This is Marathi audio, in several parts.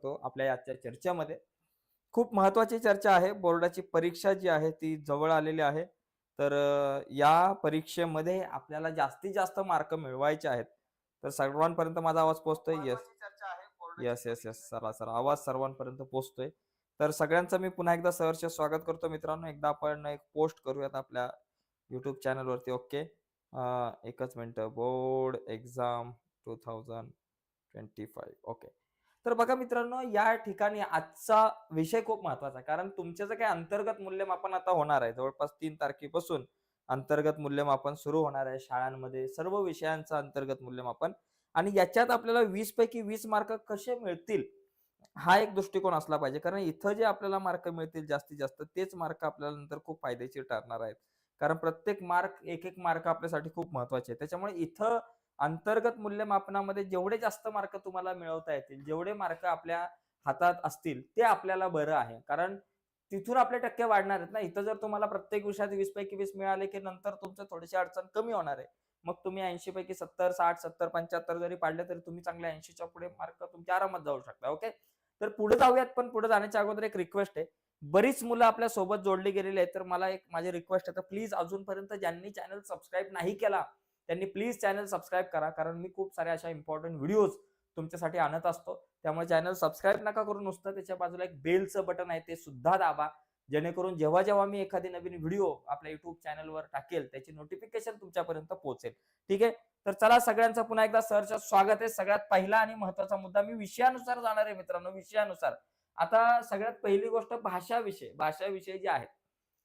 शकतो आपल्या आजच्या चर्चेमध्ये. खूप महत्वाची चर्चा आहे. बोर्डाची परीक्षा जी आहे ती जवळ आलेली आहे. तर या परीक्षेमध्ये आपल्याला जास्तीत जास्त मार्क मिळवायचे आहेत. तर सर्वांपर्यंत माझा आवाज पोहोचतोय? येस येस येस येस सरा सर. आवाज सर्वांपर्यंत पोहोचतोय. तर सगळ्यांचं मी पुन्हा एकदा सहर्ष स्वागत करतो मित्रांनो. एकदा आपण एक पोस्ट करूयात आपल्या युट्यूब चॅनलवरती. ओके? एकच minute. Board exam two thousand twenty five. Okay. तर बघा मित्रांनो या ठिकाणी आजचा विषय खूप महत्त्वाचा आहे. कारण तुमचं जे काही अंतर्गत मूल्यमापन आता होणार आहे जवळपास तीन तारखेपासून अंतर्गत मूल्यमापन सुरू होणार आहे शाळांमध्ये सर्व विषयांचं अंतर्गत मूल्यमापन. आणि याच्यात आपल्याला वीस पैकी वीस मार्क कसे मिळतील हा एक दृष्टिकोन असला पाहिजे. कारण इथं जे आपल्याला मार्क मिळतील जास्तीत जास्त तेच मार्क आपल्याला नंतर खूप फायदेशीर ठरणार आहेत. कारण प्रत्येक मार्क एक एक मार्क आपल्यासाठी खूप महत्त्वाचे आहे त्याच्यामुळे इथं अंतर्गत मूल्यमापनामध्ये जेवढे जास्त मार्क तुम्हाला मिळवता येतील जेवढे मार्क आपल्या हातात असतील ते आपल्याला बरं आहे. कारण तिथून आपले टक्के वाढणार आहेत ना. इथं जर तुम्हाला प्रत्येक विषयात वीस पैकी वीस मिळाले की नंतर तुमचं थोडीशी अडचण कमी होणार आहे. मग तुम्ही ऐंशी पैकी सत्तर साठ सत्तर पंच्याहत्तर जरी पाडले तरी तुम्ही चांगल्या ऐंशीच्या पुढे मार्क तुमच्या आरामात जाऊ शकता ओके तर पुढे जाऊयात पण पुढे जाण्याच्या अगोदर एक रिक्वेस्ट आहे. बरीच मुलं आपल्यासोबत जोडली गेलेली आहेत. तर मला एक माझी रिक्वेस्ट आहे. तर प्लीज अजूनपर्यंत ज्यांनी चॅनल सबस्क्राईब नाही केला त्यांनी प्लीज चॅनल सबस्क्राईब करा कारण मी खूप साऱ्या अशा इम्पॉर्टंट व्हिडिओज तुमच्यासाठी आणत असतो. त्यामुळे चॅनल सबस्क्राईब नका करून नुसतं त्याच्या बाजूला एक बेलचं बटन आहे ते सुद्धा दाबा. जेणेकरून जेव्हा जेव्हा मी एखादी नवीन व्हिडिओ आपल्या युट्यूब चॅनलवर टाकेल त्याची नोटिफिकेशन तुमच्यापर्यंत पोहोचेल. ठीक आहे? तर चला सगळ्यांचं पुन्हा एकदा सरचं स्वागत आहे. सगळ्यात पहिला आणि महत्त्वाचा मुद्दा मी विषयानुसार जाणार आहे मित्रांनो विषयानुसार. आता सगळ्यात पहिली गोष्ट भाषा विषय. भाषा विषय जे आहेत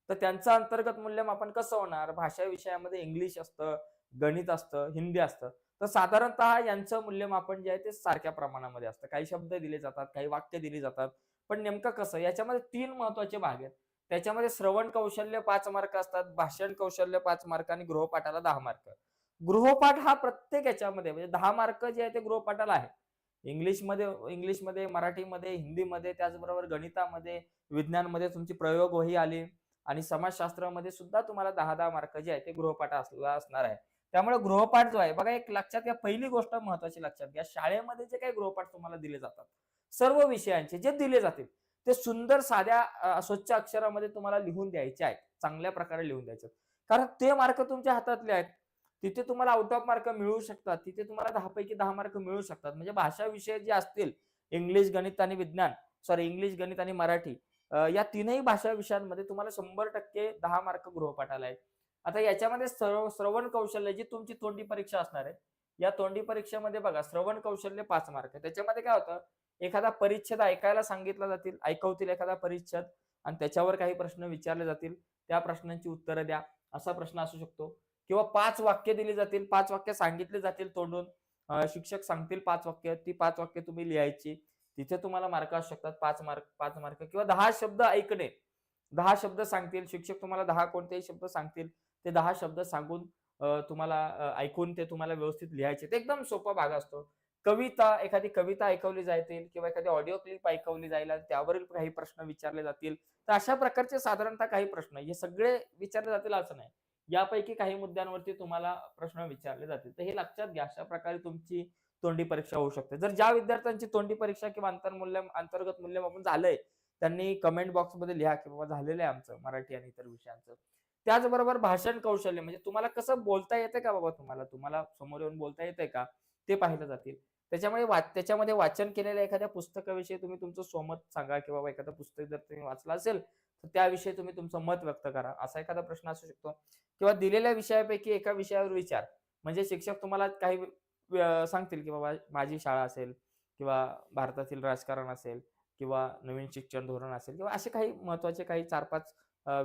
तर त्यांचं अंतर्गत मूल्यमापन कसं होणार? भाषा विषयामध्ये इंग्लिश असतं गणित असतं हिंदी असतं. तर साधारणतः यांचं मूल्यमापन जे आहे ते सारख्या प्रमाणामध्ये असतं. काही शब्द दिले जातात काही वाक्य दिली जातात. पण नेमकं कसं? याच्यामध्ये तीन महत्त्वाचे भाग आहेत. त्याच्यामध्ये श्रवण कौशल्य पाच मार्क असतात भाषण कौशल्य पाच मार्क आणि गृहपाठाला दहा मार्क. गृहपाठ हा प्रत्येक याच्यामध्ये म्हणजे दहा मार्क जे आहे ते गृहपाठाला आहे. इंग्लिशमध्ये इंग्लिशमध्ये मराठीमध्ये हिंदीमध्ये त्याचबरोबर गणितामध्ये विज्ञानमध्ये तुमची प्रयोग वही आली. आणि समाजशास्त्रामध्ये सुद्धा तुम्हाला दहा दहा मार्क जे आहे ते गृहपाठ असला असणार आहे. त्यामुळे गृहपाठ जो आहे बघा एक लक्षात घ्या पहिली गोष्ट महत्वाची लक्षात घ्या. शाळेमध्ये जे काही गृहपाठ तुम्हाला दिले जातात सर्व विषयांचे जे दिले जातील ते सुंदर साध्या स्वच्छ अक्षरामध्ये तुम्हाला लिहून द्यायचे आहेत. चांगल्या प्रकारे लिहून द्यायचे कारण ते मार्क तुमच्या हातातले आहेत. तिथे तुम्हाला आउट ऑफ मार्क मिळू शकतात. तिथे तुम्हाला दहा पैकी दहा मार्क मिळू शकतात. म्हणजे भाषा विषय जे असतील इंग्लिश गणित आणि विज्ञान सॉरी इंग्लिश गणित आणि मराठी या तीनही भाषा विषयांमध्ये तुम्हाला शंभर टक्के दहा मार्क गृहपाठाला आहेत. आता याच्यामध्ये श्रवण कौशल्य जी तुमची तोंडी परीक्षा असणार आहे या तोंडी परीक्षेमध्ये बघा श्रवण कौशल्य पाच मार्क आहे. त्याच्यामध्ये काय होतं एखादा परिच्छेद ऐकायला सांगितला जातील ऐकवतील एखादा परिच्छेद आणि त्याच्यावर काही प्रश्न विचारले जातील त्या प्रश्नांची उत्तरं द्या असा प्रश्न असू शकतो. किंवा पाच वाक्य दिली जातील पाच वाक्य सांगितले जातील तोंडून शिक्षक सांगतील पाच वाक्य ती पाच वाक्य तुम्ही लिहायची तिथे तुम्हाला मार्क असू शकतात पाच मार्क पाच मार्क किंवा दहा शब्द ऐकणे दहा शब्द सांगतील शिक्षक तुम्हाला दहा कोणतेही शब्द सांगतील ते दहा शब्द सांगून तुम्हाला ऐकून ते तुम्हाला व्यवस्थित लिहायचे. ते एकदम सोपा भाग असतो. कविता एखादी कविता ऐकवली जातील किंवा एखादी ऑडिओ क्लिप ऐकवली जाईल त्यावरील काही प्रश्न विचारले जातील तर अशा प्रकारचे साधारणतः काही प्रश्न हे सगळे विचारले जातील असं नाही. यापैकी काही मुद्द्यांवरती तुम्हाला प्रश्न विचारले जातील. तर हे लक्षात घ्या अशा प्रकारे तुमची तोंडी परीक्षा होऊ शकते. जर ज्या विद्यार्थ्यांची तोंडी परीक्षा किंवा अंतर्मूल्य अंतर्गत मूल्यमापन झालंय त्यांनी कमेंट बॉक्समध्ये लिहा की बाबा झालेलं आहे आमचं मराठी आणि इतर विषयांचं. त्याचबरोबर भाषण कौशल्य म्हणजे तुम्हाला कसं बोलता येते का बाबा तुम्हाला? तुम्हाला समोर येऊन बोलता येते का? ते पाहिलं जातील. त्याच्यामुळे वा त्याच्यामध्ये वाचन केलेल्या एखाद्या पुस्तकाविषयी तुम्ही तुमचं स्वमत सांगा किंवा बाबा एखादं पुस्तक जर तुम्ही वाचलं असेल तर त्याविषयी तुम्ही तुमचं मत व्यक्त करा. असा एखादा प्रश्न असू शकतो. किंवा दिलेल्या विषयापैकी एका विषयावर विचार. म्हणजे शिक्षक तुम्हाला काही सांगतील की बाबा माझी शाळा असेल किंवा भारतातील राजकारण असेल किंवा नवीन शिक्षण धोरण असेल किंवा असे काही महत्त्वाचे काही चार पाच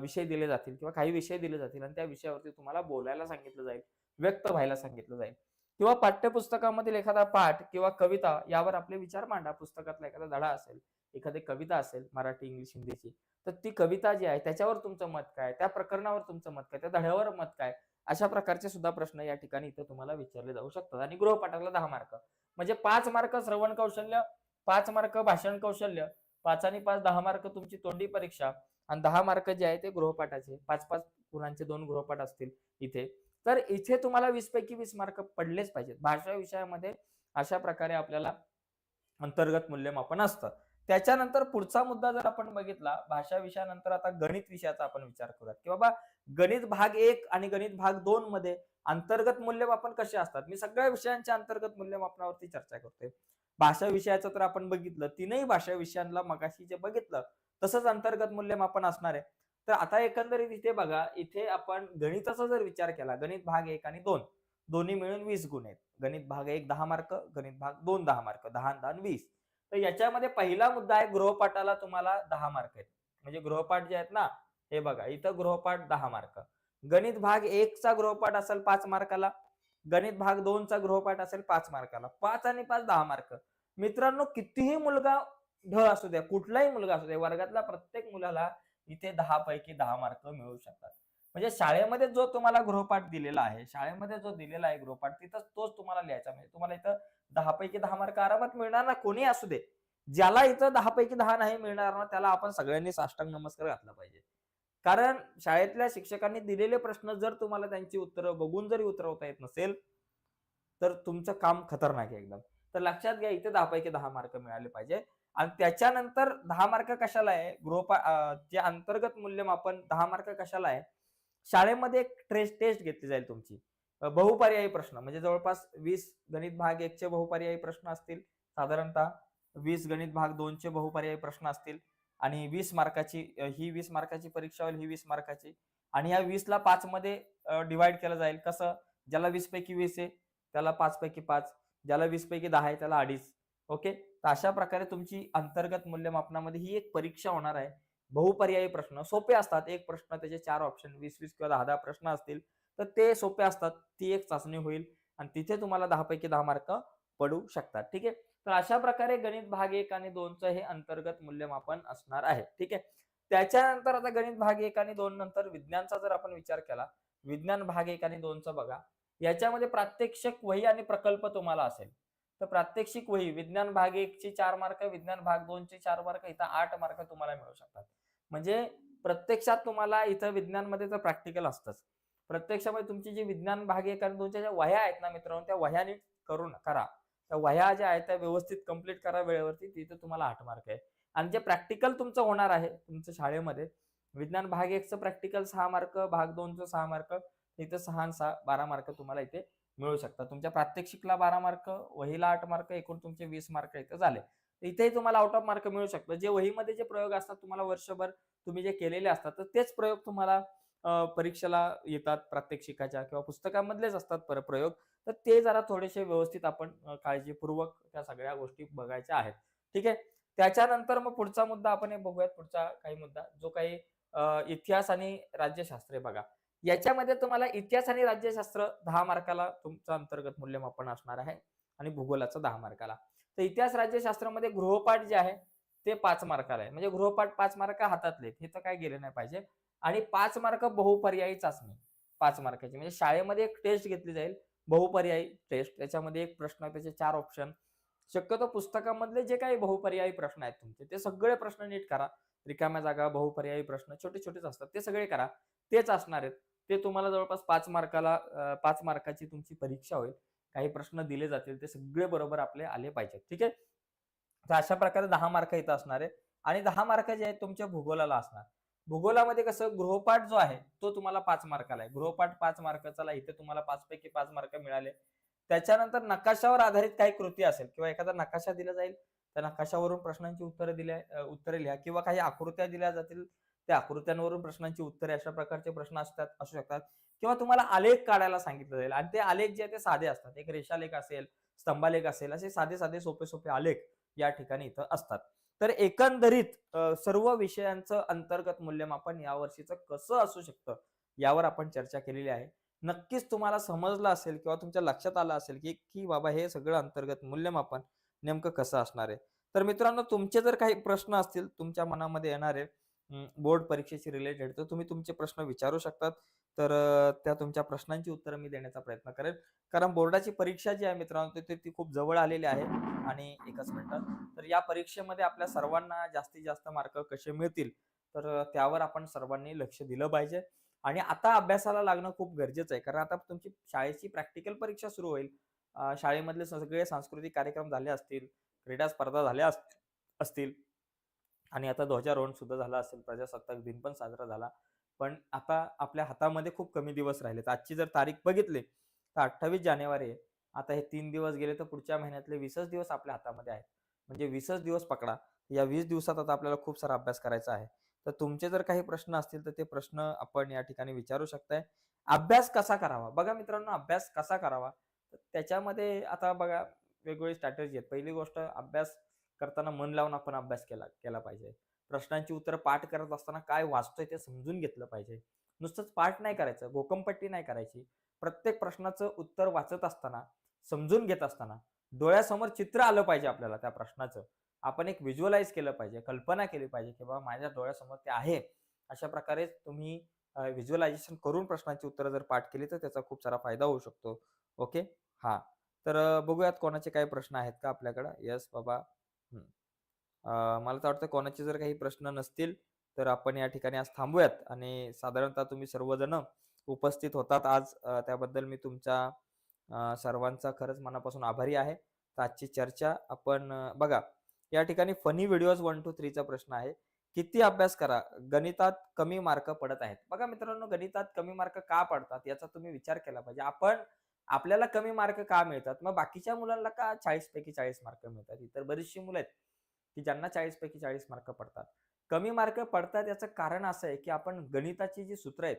विषय दिले जातील किंवा काही विषय दिले जातील आणि त्या विषयावरती तुम्हाला बोलायला सांगितलं जाईल व्यक्त व्हायला सांगितलं जाईल. किंवा पाठ्यपुस्तकामधील एखादा पाठ किंवा कविता यावर आपले विचार मांडा. पुस्तकातला एखादा धडा असेल एखादी कविता असेल मराठी इंग्लिश हिंदीची तर ती कविता जी आहे त्याच्यावर तुमचं मत काय त्या प्रकरणावर तुमचं मत काय त्या धड्यावर मत काय अशा प्रकारचे सुद्धा प्रश्न या ठिकाणी इथं तुम्हाला विचारले जाऊ शकतात. आणि गृहपाठाला दहा मार्क. म्हणजे पाच मार्क श्रवण कौशल्य पाच मार्क भाषण कौशल्य पाच आणि पाच दहा मार्क तुमची तोंडी परीक्षा आणि दहा मार्क जे आहे ते गृहपाठाचे पाच पाच गुणांचे दोन गृहपाठ असतील इथे. तर इथे तुम्हाला वीस पैकी वीस मार्क पडलेच पाहिजेत. भाषा विषयामध्ये अशा प्रकारे आपल्याला अंतर्गत मूल्यमापन असतं. त्याच्यानंतर पुढचा मुद्दा जर आपण बघितला भाषा विषयानंतर आता गणित विषयाचा आपण विचार करूयात. की बाबा गणित भाग एक आणि गणित भाग दोन मध्ये अंतर्गत मूल्यमापन कसे असतात? मी सगळ्या विषयांच्या अंतर्गत मूल्यमापनावरती चर्चा करतोय. भाषा विषयाचं तर आपण बघितलं तीनही भाषा विषयांना मगाशी जे बघितलं तसंच अंतर्गत मूल्यमापन असणार आहे. तर आता एकंदरीत इथे बघा इथे आपण गणिताचा जर विचार केला गणित भाग एक आणि दोन दोन्ही मिळून वीस गुण आहेत. गणित भाग एक दहा मार्क गणित भाग दोन दहा मार्क दहा दहा वीस. तर याच्यामध्ये पहिला मुद्दा आहे गृहपाठाला तुम्हाला दहा मार्क आहेत. म्हणजे गृहपाठ जे आहेत ना हे बघा इथं गृहपाठ दहा मार्क. गणित भाग एकचा गृहपाठ असेल पाच मार्काला गणित भाग दोनचा गृहपाठ असेल पाच मार्काला पाच आणि पाच दहा मार्क. मित्रांनो कितीही मुलगा ढ असू द्या कुठलाही मुलगा असू द्या वर्गातल्या प्रत्येक मुलाला इथे दहा पैकी दहा मार्क मिळू शकतात. म्हणजे शाळेमध्ये जो तुम्हाला गृहपाठ दिलेला आहे शाळेमध्ये जो दिलेला आहे गृहपाठ तिथं तोच तुम्हाला लिहायचा. म्हणजे तुम्हाला इथं दहा पैकी दहा मार्क आरामात मिळणार ना? कोणी असू दे. ज्याला इथं दहा पैकी दहा नाही मिळणार ना त्याला आपण सगळ्यांनी साष्टांग नमस्कार घातला पाहिजे. कारण शाळेतल्या शिक्षकांनी दिलेले प्रश्न जर तुम्हाला त्यांची उत्तरं बघून जरी उतरवता येत नसेल तर तुमचं काम खतरनाक आहे एकदम. तर लक्षात घ्या इथे दहा पैकी दहा मार्क मिळाले पाहिजे. आणि त्याच्यानंतर दहा मार्क कशाला आहे? गृहपा जे अंतर्गत मूल्यमापन दहा मार्क कशाला आहे? शाळेमध्ये एक टेस्ट टेस्ट घेतली जाईल तुमची. बहुपर्यायी प्रश्न म्हणजे जवळपास वीस गणित भाग एकचे बहुपर्यायी प्रश्न असतील साधारणतः वीस गणित भाग दोनचे बहुपर्यायी प्रश्न असतील आणि वीस मार्काची ही वीस मार्काची परीक्षा होईल ही वीस मार्काची आणि या वीसला पाच मध्ये डिवाइड केलं जाईल. कसं? ज्याला वीस पैकी वीस आहे त्याला पाच पैकी पाच ज्याला वीस पैकी दहा आहे त्याला अडीच. ओके? तर अशा प्रकारे तुमची अंतर्गत मूल्यमापनामध्ये ही एक परीक्षा होणार आहे. बहुपर्यायी प्रश्न सोपे असतात. एक प्रश्न त्याचे चार ऑप्शन वीस वीस किंवा दहा दहा प्रश्न असतील तर ते सोपे असतात. ती एक चाचणी होईल आणि तिथे तुम्हाला दहा पैकी दहा मार्क पडू शकतात. ठीक आहे? तर अशा प्रकारे गणित भाग एक आणि दोनचं हे अंतर्गत मूल्यमापन असणार आहे. ठीक आहे? त्याच्यानंतर आता गणित भाग एक आणि दोन नंतर विज्ञानचा जर आपण विचार केला विज्ञान भाग एक आणि दोनचा बघा याच्यामध्ये प्रात्यक्षिक वही आणि प्रकल्प तुम्हाला असेल. तर प्रात्यक्षिक वही विज्ञान भाग एक ची चार मार्क विज्ञान भाग दोनचे चार मार्क इथं आठ मार्क तुम्हाला मिळू शकतात. म्हणजे प्रत्यक्षात तुम्हाला इथं विज्ञानमध्ये तर प्रॅक्टिकल असतंच. प्रत्यक्षामध्ये तुमची जी विज्ञान भाग एक आणि दोनच्या ज्या वह्या आहेत ना मित्रांनो त्या वह्या नीट करून करा. त्या वह्या ज्या आहेत त्या व्यवस्थित कंप्लीट करा वेळेवरती तिथे तुम्हाला आठ मार्क आहे आणि जे प्रॅक्टिकल तुमचं होणार आहे तुमच्या शाळेमध्ये विज्ञान भाग एकचं प्रॅक्टिकल सहा मार्क भाग दोनचं सहा मार्क इथं सहा सहा बारा मार्क तुम्हाला इथे मिळू शकतात. तुमच्या प्रात्यक्षिकला बारा मार्क वहीला आठ मार्क एकूण तुमचे वीस मार्क इथं झाले. तर इथेही तुम्हाला आउट ऑफ मार्क मिळू शकतं. जे वहीमध्ये जे प्रयोग असतात तुम्हाला वर्षभर तुम्ही जे केलेले असतात तर तेच प्रयोग तुम्हाला परीक्षेला येतात प्रात्यक्षिकाच्या किंवा पुस्तकामधलेच असतात पर प्रयोग. तर ते जरा थोडेसे व्यवस्थित आपण काळजीपूर्वक त्या सगळ्या गोष्टी बघायच्या आहेत. ठीक आहे? त्याच्यानंतर मग पुढचा मुद्दा आपण हे बघूयात. पुढचा काही मुद्दा जो काही इतिहास आणि राज्यशास्त्र बघा. याच्यामध्ये तुम्हाला इतिहास आणि राज्यशास्त्र दहा मार्काला तुमचं अंतर्गत मूल्यमापन असणार आहे आणि भूगोलाचं दहा मार्काला. तर इतिहास राज्यशास्त्रामध्ये गृहपाठ जे आहे ते पाच मार्काला आहे. म्हणजे गृहपाठ पाच मार्क हातातले आहेत. हे तर काय गेले नाही पाहिजे. आणि पाच मार्क बहुपर्यायी चाचणी. पाच मार्काची. म्हणजे शाळेमध्ये एक टेस्ट घेतली जाईल. बहुपर्यायी टेस्ट त्याच्यामध्ये एक प्रश्न त्याचे चार ऑप्शन शक्यतो पुस्तकामधले जे काही बहुपर्यायी प्रश्न आहेत तुमचे ते सगळे प्रश्न नीट करा. रिकाम्या जागा बहुपर्यायी प्रश्न छोटे छोटेच असतात. ते सगळे करा. तेच असणार आहेत. ते तुम्हाला जवळपास पाच मार्काला पाच मार्काची तुमची परीक्षा होईल. काही प्रश्न दिले जातील ते सगळे बरोबर आपले आले पाहिजेत. ठीक आहे? तर अशा प्रकारे दहा मार्क इथं असणार आहे आणि दहा मार्क जे आहेत तुमच्या भूगोलाला असणार. भूगोलामध्ये कसं गृहपाठ जो आहे तो तुम्हाला पाच मार्काला आहे. गृहपाठ पाच मार्काचा इथे तुम्हाला पाच पैकी पाच मार्क मिळाले. त्याच्यानंतर नकाशावर आधारित काही कृती असेल किंवा एखादा नकाशा दिला जाईल त्या नकाशावरून प्रश्नांची उत्तरे दिल्या उत्तरे लिहा किंवा काही आकृत्या दिल्या जातील त्या आकृत्यांवरून प्रश्नांची उत्तरे अशा प्रकारचे प्रश्न असतात असू शकतात. किंवा तुम्हाला आलेख काढायला सांगितलं जाईल. आणि ते आलेख जे आहे ते साधे असतात. एक रेषालेख असेल स्तंभालेख असेल असे साधे साधे सोपे सोपे आलेख या ठिकाणी इथं असतात. तर एकंदरीत सर्व विषयांचं अंतर्गत मूल्यमापन या वर्षीचं कसं असू शकतं यावर आपण चर्चा केलेली आहे. नक्कीच तुम्हाला समजलं असेल किंवा तुमच्या लक्षात आलं असेल की की बाबा हे सगळं अंतर्गत मूल्यमापन नेमकं कसं असणार आहे? तर मित्रांनो तुमचे जर काही प्रश्न असतील तुमच्या मनामध्ये येणारे बोर्ड परीक्षेशी रिलेटेड तर तुम्ही तुमचे प्रश्न विचारू शकतात. तर त्या तुमच्या प्रश्नांची उत्तरं मी देण्याचा प्रयत्न करेन कारण बोर्डाची परीक्षा जी आहे मित्रांनो ती- ती खूप जवळ आलेली आहे आणि एकच मिनिटात. तर या परीक्षेमध्ये आपल्या सर्वांना जास्तीत जास्त मार्क कसे मिळतील? तर त्यावर आपण सर्वांनी लक्ष दिलं पाहिजे. आणि आता अभ्यासाला लागणं खूप गरजेचं आहे. कारण आता तुमची शाळेची प्रॅक्टिकल परीक्षा सुरू होईल. शाळेमधले सगळे सांस्कृतिक कार्यक्रम झाले असतील क्रीडा स्पर्धा झाल्या असतील. आणि आता ध्वजारोहण सुद्धा झालं असेल प्रजासत्ताक दिन पण साजरा झाला. पण आता आपल्या हातामध्ये खूप कमी दिवस राहिले तर आजची जर तारीख बघितली तर अठ्ठावीस जानेवारी आहे. आता हे तीन दिवस गेले तर पुढच्या महिन्यातले वीसच दिवस आपल्या हातामध्ये आहेत. म्हणजे वीसच दिवस पकडा. या वीस दिवसात आता आपल्याला खूप सारा अभ्यास करायचा आहे. तर तुमचे जर काही प्रश्न असतील तर ते प्रश्न आपण या ठिकाणी विचारू शकताय. अभ्यास कसा करावा? बघा मित्रांनो अभ्यास कसा करावा? त्याच्यामध्ये आता बघा वेगवेगळी स्ट्रॅटेजी आहेत. पहिली गोष्ट अभ्यास करताना मन लावून आपण अभ्यास केला केला पाहिजे. प्रश्नांची उत्तरं पाठ करत असताना काय वाचतोय ते समजून घेतलं पाहिजे. नुसतंच पाठ नाही करायचं घोकमपट्टी नाही करायची. प्रत्येक प्रश्नाचं उत्तर वाचत असताना समजून घेत असताना डोळ्यासमोर चित्र आलं पाहिजे आपल्याला त्या प्रश्नाचं. आपण एक व्हिज्युअलाइज केलं पाहिजे कल्पना केली पाहिजे की बाबा माझ्या डोळ्यासमोर ते आहे. अशा प्रकारे तुम्ही व्हिज्युअलायझेशन करून प्रश्नांची उत्तरं जर पाठ केली तर त्याचा खूप सारा फायदा होऊ शकतो. ओके? हा. तर बघूयात कोणाचे काही प्रश्न आहेत का आपल्याकडं? यस बाबा. मला तर वाटतं कोणाचे जर काही प्रश्न नसतील तर आपण या ठिकाणी आज थांबूयात आणि साधारणतः तुम्ही सर्वजण उपस्थित होतात आज. त्याबद्दल मी तुमच्या सर्वांचा खरंच मनापासून आभारी आहे. तर आजची चर्चा आपण बघा या ठिकाणी फनी व्हिडिओज वन टू थ्रीचा प्रश्न आहे. किती अभ्यास करा? गणितात कमी मार्क पडत आहेत. बघा मित्रांनो गणितात कमी मार्क का पडतात याचा तुम्ही विचार केला पाहिजे. आपण आपल्याला कमी मार्क का मिळतात? मग बाकीच्या मुलांना का चाळीस पैकी चाळीस मार्क मिळतात? इतर बरीचशी मुलं आहेत की ज्यांना चाळीस पैकी चाळीस मार्क पडतात. कमी मार्क पडतात याचं कारण असं आहे की आपण गणिताची जी सूत्र आहेत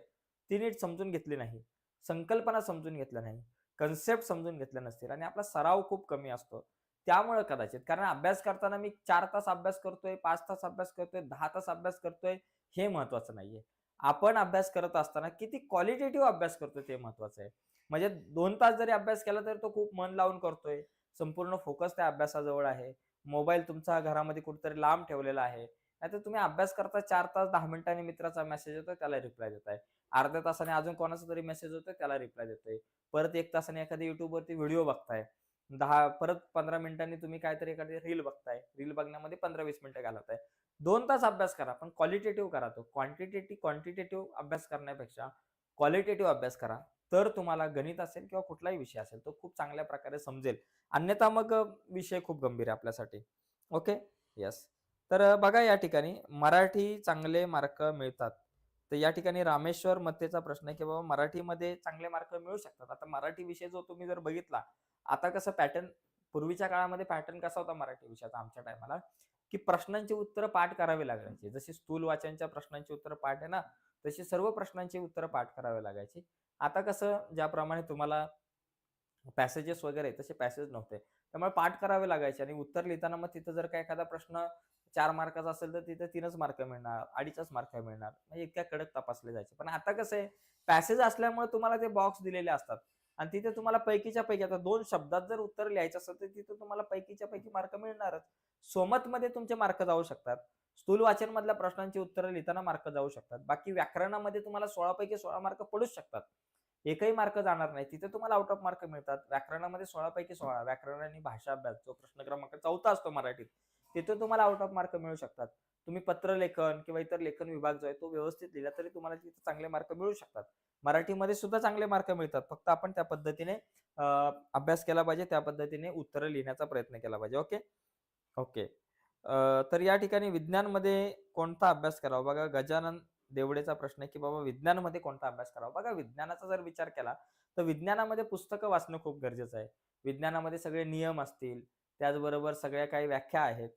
ती नीट समजून घेतली नाही. संकल्पना समजून घेतल्या नाही. कन्सेप्ट समजून घेतल्या नसतील आणि आपला सराव खूप कमी असतो. त्यामुळे कदाचित. कारण अभ्यास करताना मी चार तास अभ्यास करतोय पाच तास अभ्यास करतोय दहा तास अभ्यास करतोय हे महत्वाचं नाहीये. आपण अभ्यास करत असताना किती क्वालिटेटिव्ह अभ्यास करतोय ते महत्वाचं आहे. म्हणजे दोन तास जरी अभ्यास केला तरी तो खूप मन लावून करतोय. संपूर्ण फोकस त्या अभ्यासाजवळ आहे. मोबाईल तुमचा घरामध्ये कुठेतरी लांब ठेवलेला आहे. नाहीतर तुम्ही अभ्यास करता चार तास दहा मिनिटांनी मित्राचा मेसेज येतो त्याला रिप्लाय देताय. अर्ध्या तासाने अजून कोणाचा तरी मेसेज होतोय त्याला रिप्लाय देतोय. परत एक तासाने एखादी युट्यूबवरती व्हिडिओ बघताय. दहा परत पंधरा मिनिटांनी तुम्ही काहीतरी एखादी रील बघताय. रील बघण्यामध्ये पंधरा वीस मिनिटं घालवताय. दोन तास अभ्यास करा पण क्वालिटेटिव्ह करा तो. क्वांटिटेटिव्ह क्वांटिटेटिव्ह अभ्यास करण्यापेक्षा क्वालिटेटिव्ह अभ्यास करा. तर तुम्हाला गणित असेल किंवा कुठलाही विषय असेल तो खूप चांगल्या प्रकारे समजेल. अन्यथा मग विषय खूप गंभीर आहे आपल्यासाठी. ओके? यस तर बघा या ठिकाणी मराठी चांगले मार्क मिळतात. तर या ठिकाणी रामेश्वर मत्तेचा प्रश्न आहे की बाबा मराठीमध्ये चांगले मार्क मिळू शकतात. आता मराठी विषय जो तुम्ही जर बघितला आता कसं पॅटर्न पूर्वीच्या काळामध्ये पॅटर्न कसा होता मराठी विषयाचा आमच्या टायमाला की प्रश्नांची उत्तरं पाठ करावी लागायचे. जशी स्थूल वाचनच्या प्रश्नांची उत्तरं पाठ आहे ना तशी सर्व प्रश्नांची उत्तरं पाठ करावे लागायची. आता कसं ज्याप्रमाणे तुम्हाला पॅसेजेस वगैरे तसे पॅसेज नव्हते. त्यामुळे पाठ करावे लागायचे आणि उत्तर लिहिताना मग तिथं जर का एखादा प्रश्न चार मार्काचा असेल तर तिथे तीनच मार्क मिळणार अडीचच मार्क मिळणार. म्हणजे इतक्या कडक तपासले जायचे. पण आता कसं आहे पॅसेज असल्यामुळे तुम्हाला ते बॉक्स दिलेले असतात. आणि तिथे तुम्हाला पैकीच्या पैकी आता दोन शब्दात जर उत्तर लिहायचं असेल तर तिथे तुम्हाला पैकीच्या पैकी मार्क मिळणारच. सोमत मध्ये तुमचे मार्क जाऊ शकतात. स्थूल वाचन मधल्या प्रश्नांची उत्तरं लिहिताना मार्क जाऊ शकतात. बाकी व्याकरणामध्ये तुम्हाला सोळा पैकी सोळा मार्क पडूच शकतात. एकही मार्क जाणार नाही. तिथे तुम्हाला आउट ऑफ मार्क मिळतात. व्याकरणामध्ये सोळा पैकी सोळा. व्याकरण आणि भाषा अभ्यास जो प्रश्न क्रमांक चौथा असतो मराठीत तिथे तुम्हाला आउट ऑफ मार्क मिळू शकतात. तुम्ही पत्रलेखन किंवा इतर लेखन विभाग जो आहे तो व्यवस्थित लिहिला तरी तुम्हाला तिथे चांगले मार्क मिळू शकतात. मराठीमध्ये सुद्धा चांगले मार्क मिळतात. फक्त आपण त्या पद्धतीने अभ्यास केला पाहिजे त्या पद्धतीने उत्तरं लिहिण्याचा प्रयत्न केला पाहिजे. ओके? ओके. तर या ठिकाणी विज्ञानमध्ये कोणता अभ्यास करावा? बघा गजानन देवडेचा प्रश्न आहे की बाबा विज्ञानमध्ये कोणता अभ्यास करावा? बघा विज्ञानाचा जर विचार केला तर विज्ञानामध्ये पुस्तकं वाचणं खूप गरजेचं आहे. विज्ञानामध्ये सगळे नियम असतील. त्याचबरोबर सगळ्या काही व्याख्या आहेत.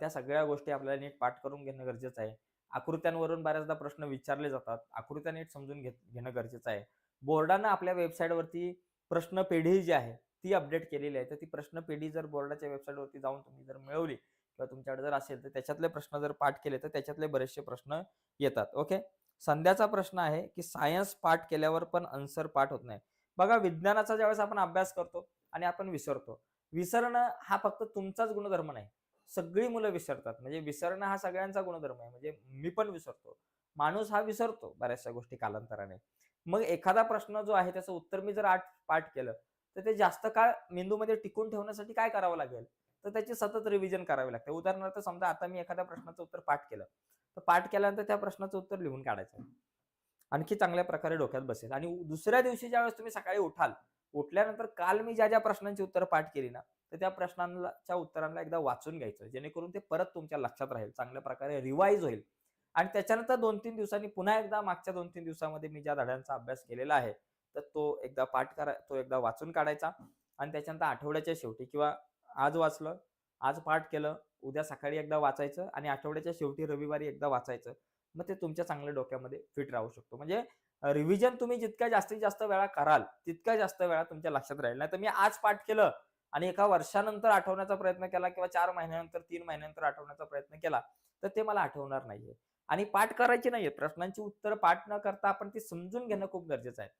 त्या सगळ्या गोष्टी आपल्याला नीट पाठ करून घेणं गरजेचं आहे. आकृत्यांवरून बऱ्याचदा प्रश्न विचारले जातात. आकृत्या नीट समजून घेत घेणं गरजेचं आहे. बोर्डानं आपल्या वेबसाईटवरती प्रश्न पेढी जी आहे ती अपडेट केलेली आहे. तर ती प्रश्न पेढी जर बोर्डाच्या वेबसाईटवरती जाऊन तुम्ही जर मिळवली किंवा तुमच्याकडे जर असेल तर त्याच्यातले प्रश्न जर पाठ केले तर त्याच्यातले बरेचसे प्रश्न येतात. ओके? संध्याचा प्रश्न आहे की सायन्स पाठ केल्यावर पण आन्सर पाठ होत नाही. बघा विज्ञानाचा ज्यावेळेस आपण अभ्यास करतो आणि आपण विसरतो विसरणं हा फक्त तुमचाच गुणधर्म नाही. सगळी मुलं विसरतात. म्हणजे विसरणं हा सगळ्यांचा गुणधर्म आहे. म्हणजे मी पण विसरतो. माणूस हा विसरतो बऱ्याचशा गोष्टी कालांतराने. मग एखादा प्रश्न जो आहे त्याचं उत्तर मी जर आठ पाठ केलं तर ते जास्त काळ मेंदूमध्ये टिकून ठेवण्यासाठी काय करावं लागेल? तर त्याची सतत रिव्हिजन करावी लागते. उदाहरणार्थ समजा आता मी एखाद्या प्रश्नाचं उत्तर पाठ केलं. तर पाठ केल्यानंतर त्या प्रश्नाचं उत्तर लिहून काढायचं. आणखी चांगल्या प्रकारे डोक्यात बसेल. आणि दुसऱ्या दिवशी ज्यावेळेस तुम्ही सकाळी उठाल उठल्यानंतर काल मी ज्या ज्या प्रश्नांची उत्तर पाठ केली ना तर त्या प्रश्नांच्या उत्तरांना एकदा वाचून घ्यायचं जेणेकरून ते परत तुमच्या लक्षात राहील चांगल्या प्रकारे रिवाईज होईल. आणि त्याच्यानंतर दोन तीन दिवसांनी पुन्हा एकदा मागच्या दोन तीन दिवसामध्ये मी ज्या धड्यांचा अभ्यास केलेला आहे तर तो एकदा पाठ करा तो एकदा वाचून काढायचा. आणि त्याच्यानंतर आठवड्याच्या शेवटी किंवा आज वाचलं आज पाठ केलं उद्या सकाळी एकदा वाचायचं आणि आठवड्याच्या शेवटी रविवारी एकदा वाचायचं मग ते तुमच्या चांगल्या डोक्यामध्ये फिट राहू शकतो. म्हणजे रिव्हिजन तुम्ही जितक्या जास्तीत जास्त वेळा कराल तितक्या जास्त वेळा तुमच्या लक्षात राहील. नाही तर मी आज पाठ केलं आणि एका वर्षानंतर आठवण्याचा प्रयत्न केला किंवा चार महिन्यानंतर तीन महिन्यानंतर आठवण्याचा प्रयत्न केला तर ते मला आठवणार नाहीये. आणि पाठ करायची नाहीये. प्रश्नांची उत्तर पाठ न करता आपण ती समजून घेणं खूप गरजेचं आहे.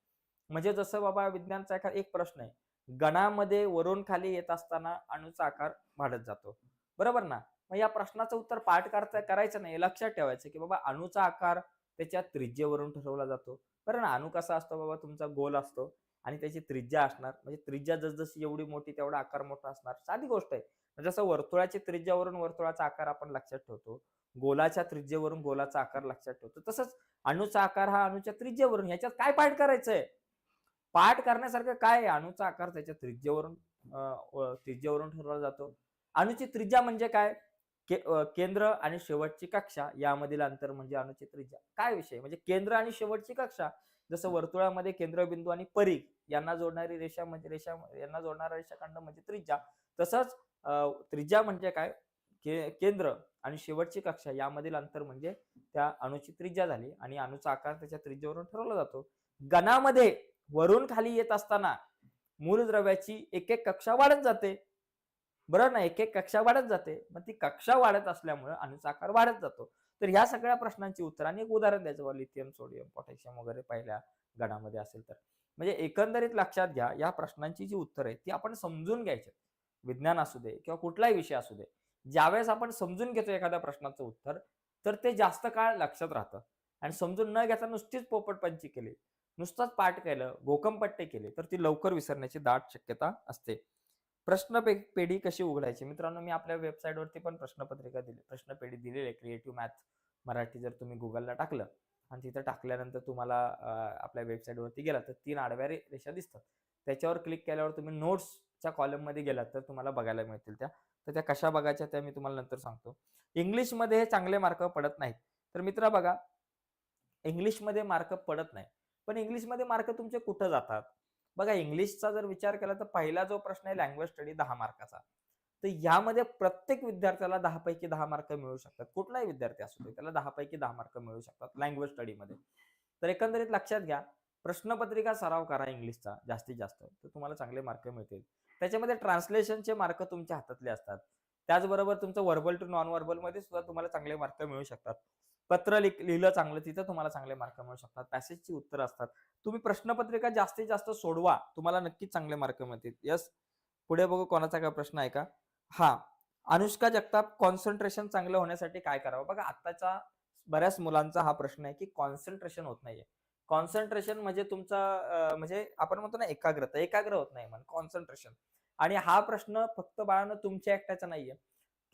म्हणजे जसं बाबा विज्ञानचा एखादा एक प्रश्न आहे. गणामध्ये वरून खाली येत असताना अणूचा आकार वाढत जातो. बरोबर ना? मग या प्रश्नाचं उत्तर पाठ करता करायचं नाही. लक्षात ठेवायचं की बाबा अणूचा आकार त्याच्या त्रिज्येवरून ठरवला जातो. बरं ना अणू कसा असतो बाबा? तुमचा गोल असतो आणि त्याची त्रिज्या असणार. म्हणजे त्रिज्या जसजशी एवढी मोठी तेवढा आकार मोठा असणार. साधी गोष्ट आहे. म्हणजे जसं वर्तुळाची त्रिज्यावरून वर्तुळाचा आकार आपण लक्षात ठेवतो. गोलाच्या त्रिज्येवरून गोलाचा आकार लक्षात ठेवतो. तसंच अणूचा आकार हा अणूच्या त्रिज्येवरून ह्याच्यात काय पाठ करायचंय? पाठ करण्यासारखं काय आहे? अणूचा आकार त्याच्या त्रिज्येवरून त्रिज्येवरून ठरवला जातो. अणूची त्रिज्या म्हणजे काय? के- केंद्र आणि शेवटची कक्षा यामधील अंतर म्हणजे अणुची त्रिज्या काय विषय? म्हणजे केंद्र आणि शेवटची कक्षा जसं वर्तुळामध्ये केंद्रबिंदू आणि परीघ यांना जोडणारी रेषा म्हणजे रेषा यांना जोडणारा रेषाखंड म्हणजे त्रिज्या. तसंच त्रिज्या म्हणजे काय? के केंद्र आणि शेवटची कक्षा यामधील अंतर म्हणजे त्या अणुची त्रिज्या झाली आणि अणुचा आकार त्याच्या त्रिज्येवरून ठरवला जातो. गणामध्ये वरून खाली येत असताना मूलद्रव्याची एक एक कक्षा वाढत जाते. बरोबर ना एक एक कक्षा वाढत जाते. मग ती कक्षा वाढत असल्यामुळे अणुचा आकार वाढत जातो. तर ह्या सगळ्या प्रश्नांची उत्तर आणि एक उदाहरण द्यायचं लिथियम सोडियम पोटॅशियम वगैरे पहिल्या गणामध्ये असेल तर. म्हणजे एकंदरीत लक्षात घ्या या प्रश्नांची जी उत्तर आहे ती आपण समजून घ्यायची विज्ञान असू दे किंवा कुठलाही विषय असू दे. ज्यावेळेस आपण समजून घेतो एखाद्या प्रश्नाचं उत्तर तर ते जास्त काळ लक्षात राहतं. आणि समजून न घेता नुसतीच पोपटपंची केली नुसताच पाठ केलं गोकमपट्टे केले तर ती लवकर विसरण्याची दाट शक्यता असते. प्रश्न पे- पेढी कशी उघडायची? मित्रांनो मी आपल्या वेबसाईटवरती पण प्रश्नपत्रिका दिली प्रश्नपेढी दिलेली आहे. क्रिएटिव्ह मॅथ मराठी जर तुम्ही गुगलला टाकलं आणि तिथं टाकल्यानंतर तुम्हाला आपल्या वेबसाईटवरती गेला तर तीन आडव्या रेषा दिसतात. त्याच्यावर क्लिक केल्यावर तुम्ही नोट्सच्या कॉलममध्ये गेलात तर तुम्हाला बघायला मिळतील त्या. तर त्या कशा बघायच्या त्या मी तुम्हाला नंतर सांगतो. इंग्लिशमध्ये हे चांगले मार्क पडत नाहीत. तर मित्र बघा इंग्लिशमध्ये मार्क पडत नाही. पण इंग्लिशमध्ये मार्क तुमचे कुठं जातात? बघा इंग्लिशचा जर विचार केला तर पहिला जो प्रश्न आहे लँग्वेज स्टडी दहा मार्काचा. तर यामध्ये प्रत्येक विद्यार्थ्याला दहा पैकी दहा मार्क मिळू शकतात. कुठलाही विद्यार्थी असू दे त्याला दहा पैकी दहा मार्क मिळू शकतात लँग्वेज स्टडीमध्ये तर एकंदरीत लक्षात घ्या प्रश्नपत्रिका सराव करा इंग्लिशचा जास्तीत जास्त. तर तुम्हाला चांगले मार्क मिळतील. त्याच्यामध्ये ट्रान्सलेशनचे मार्क तुमच्या हातातले असतात. त्याचबरोबर तुमचं वर्बल टू नॉन वर्बलमध्ये सुद्धा तुम्हाला चांगले मार्क मिळू शकतात. पत्र लिख लिहिलं चांगलं तिथं तुम्हाला चांगले मार्क मिळू शकतात. पॅसेजची उत्तरं असतात. तुम्ही प्रश्नपत्रिका जास्तीत जास्त सोडवा तुम्हाला नक्कीच चांगले मार्क मिळतील. यस पुढे बघू कोणाचा काय प्रश्न आहे का? हा. अनुष्का जगताप कॉन्सन्ट्रेशन चांगलं होण्यासाठी काय करावं? बघा आताच्या बऱ्याच मुलांचा हा प्रश्न आहे की कॉन्सन्ट्रेशन होत नाहीये. कॉन्सन्ट्रेशन म्हणजे तुमचा म्हणजे आपण म्हणतो ना एकाग्रता. एकाग्र होत नाही म्हण कॉन्सन्ट्रेशन आणि हा प्रश्न फक्त बाळानं तुमच्या एकट्याचा नाहीये.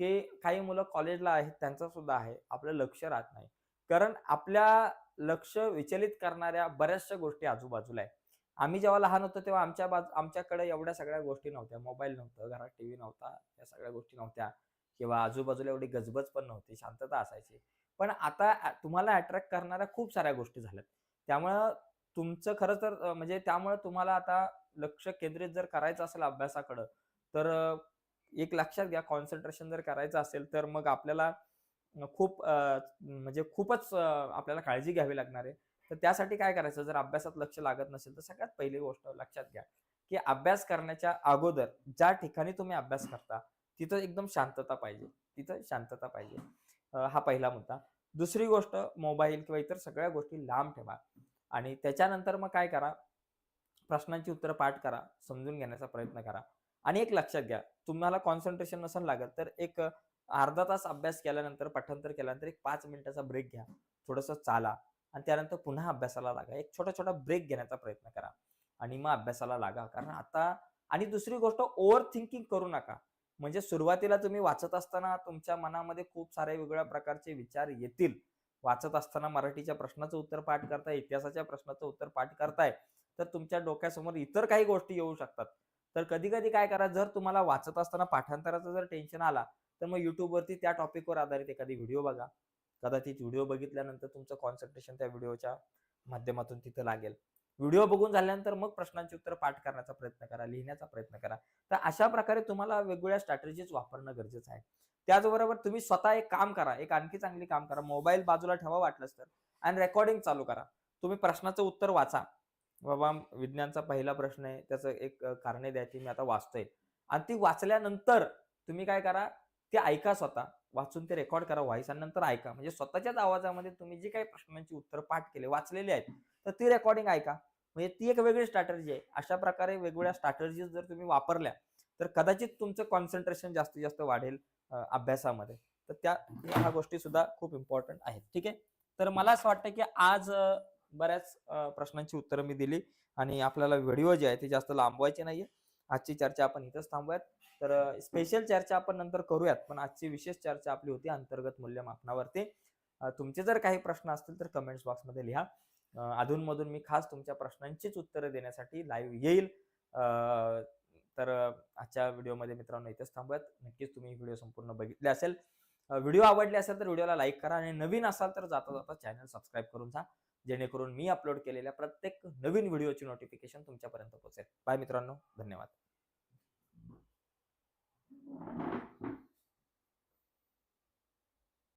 की काही मुलं कॉलेजला आहेत त्यांचा सुद्धा आहे. आपलं लक्ष राहत नाही. कारण आपल्या लक्ष विचलित करणाऱ्या बऱ्याचशा गोष्टी आजूबाजूला आहे आम्ही जेव्हा लहान होतो तेव्हा आमच्या बाजू आमच्याकडे एवढ्या सगळ्या गोष्टी नव्हत्या. मोबाईल नव्हतं घरात टीव्ही नव्हता या सगळ्या गोष्टी नव्हत्या. किंवा आजूबाजूला एवढी गजबज पण नव्हती शांतता असायची. पण आता तुम्हाला अट्रॅक्ट करणाऱ्या खूप साऱ्या गोष्टी झाल्यात. त्यामुळं तुमचं खरं तर म्हणजे त्यामुळे तुम्हाला आता लक्ष केंद्रित जर करायचं असेल अभ्यासाकडं तर एक लक्षात घ्या कॉन्सन्ट्रेशन जर करायचं असेल तर मग आपल्याला खूप म्हणजे खूपच आपल्याला काळजी घ्यावी लागणार आहे. तर त्यासाठी काय करायचं? जर अभ्यासात लक्ष लागत नसेल तर सगळ्यात पहिली गोष्ट लक्षात घ्या की अभ्यास करण्याच्या अगोदर ज्या ठिकाणी तुम्ही अभ्यास करता तिथं एकदम शांतता पाहिजे. तिथं शांतता पाहिजे. हा पहिला मुद्दा. दुसरी गोष्ट मोबाईल किंवा इतर सगळ्या गोष्टी लांब ठेवा आणि त्याच्यानंतर मग काय करा? प्रश्नांची उत्तरं पाठ करा समजून घेण्याचा प्रयत्न करा. आणि एक लक्षात घ्या तुम्हाला कॉन्सन्ट्रेशन नसेल लागत तर एक अर्धा तास अभ्यास केल्यानंतर पाठांतर केल्यानंतर एक पाच मिनिटाचा ब्रेक घ्या. थोडंसं चाला आणि त्यानंतर पुन्हा अभ्यासाला लागा. एक छोटा छोटा ब्रेक घेण्याचा प्रयत्न करा आणि मग अभ्यासाला लागा. कारण आता आणि दुसरी गोष्ट ओव्हर थिंकिंग करू नका. म्हणजे सुरुवातीला तुम्ही वाचत असताना तुमच्या मनामध्ये खूप सारे वेगवेगळ्या प्रकारचे विचार येतील. वाचत असताना मराठीच्या प्रश्नाचं उत्तर पाठ करताय इतिहासाच्या प्रश्नाचं उत्तर पाठ करताय तर तुमच्या डोक्यासमोर इतर काही गोष्टी येऊ शकतात. तर कधी कधी काय करा जर तुम्हाला वाचत असताना पाठांतराचं जर टेन्शन आला तर मग युट्यूबवरती त्या टॉपिकवर आधारित एखादी व्हिडिओ बघा. कदाचित व्हिडिओ बघितल्यानंतर तुमचं कॉन्सन्ट्रेशन त्या व्हिडिओच्या माध्यमातून तिथं लागेल. व्हिडिओ बघून झाल्यानंतर मग प्रश्नांची उत्तर पाठ करण्याचा प्रयत्न करा लिहिण्याचा प्रयत्न करा. तर अशा प्रकारे तुम्हाला वेगवेगळ्या स्ट्रॅटेजीज वापरणं गरजेचं आहे. त्याचबरोबर तुम्ही स्वतः एक काम करा एक आणखी चांगली काम करा. मोबाईल बाजूला ठेवा वाटलंच तर. आणि रेकॉर्डिंग चालू करा. तुम्ही प्रश्नाचं उत्तर वाचा. बाबा विज्ञानचा पहिला प्रश्न आहे त्याचं एक कारणे द्यायची मी आता वाचतोय. आणि ती वाचल्यानंतर तुम्ही काय करा ते ऐका स्वतः. वाचून ते रेकॉर्ड करा व्हॉइस आणि नंतर ऐका. म्हणजे स्वतःच्याच आवाजामध्ये तुम्ही जी काही प्रश्नांची उत्तर पाठ केले वाचलेली आहेत तर ती रेकॉर्डिंग ऐका. म्हणजे ती एक वेगळी स्ट्रॅटर्जी आहे. अशा प्रकारे वेगवेगळ्या स्ट्रॅटर्जीज जर तुम्ही वापरल्या तर कदाचित तुमचं कॉन्सन्ट्रेशन जास्तीत जास्त वाढेल अभ्यासामध्ये. तर त्या ह्या गोष्टी सुद्धा खूप इम्पॉर्टंट आहेत. ठीक आहे? तर मला असं वाटतं की आज बऱ्याच प्रश्नांची उत्तरं मी दिली आणि आपल्याला व्हिडिओ जे आहे ते जास्त लांबवायचे नाहीये. आजची चर्चा आपण इथंच थांबूयात. तर स्पेशल चर्चा आपण नंतर करूयात पण आजची विशेष चर्चा आपली होती अंतर्गत मूल्यमापनावरती. तुमचे जर काही प्रश्न असतील तर कमेंट्स बॉक्समध्ये लिहा. अधूनमधून मी खास तुमच्या प्रश्नांचीच उत्तरं देण्यासाठी लाईव्ह येईल. तर आजच्या व्हिडिओमध्ये मित्रांनो इथेच थांबूयात. नक्कीच तुम्ही व्हिडिओ संपूर्ण बघितले असेल. व्हिडिओ आवडले असेल तर व्हिडिओला लाईक करा आणि नवीन असाल तर जाता जाता चॅनल सबस्क्राईब करून जा. जेणेकरून मी अपलोड केलेल्या प्रत्येक नवीन व्हिडिओची नोटिफिकेशन तुमच्यापर्यंत पोहोचेल. बाय मित्रांनो. धन्यवाद.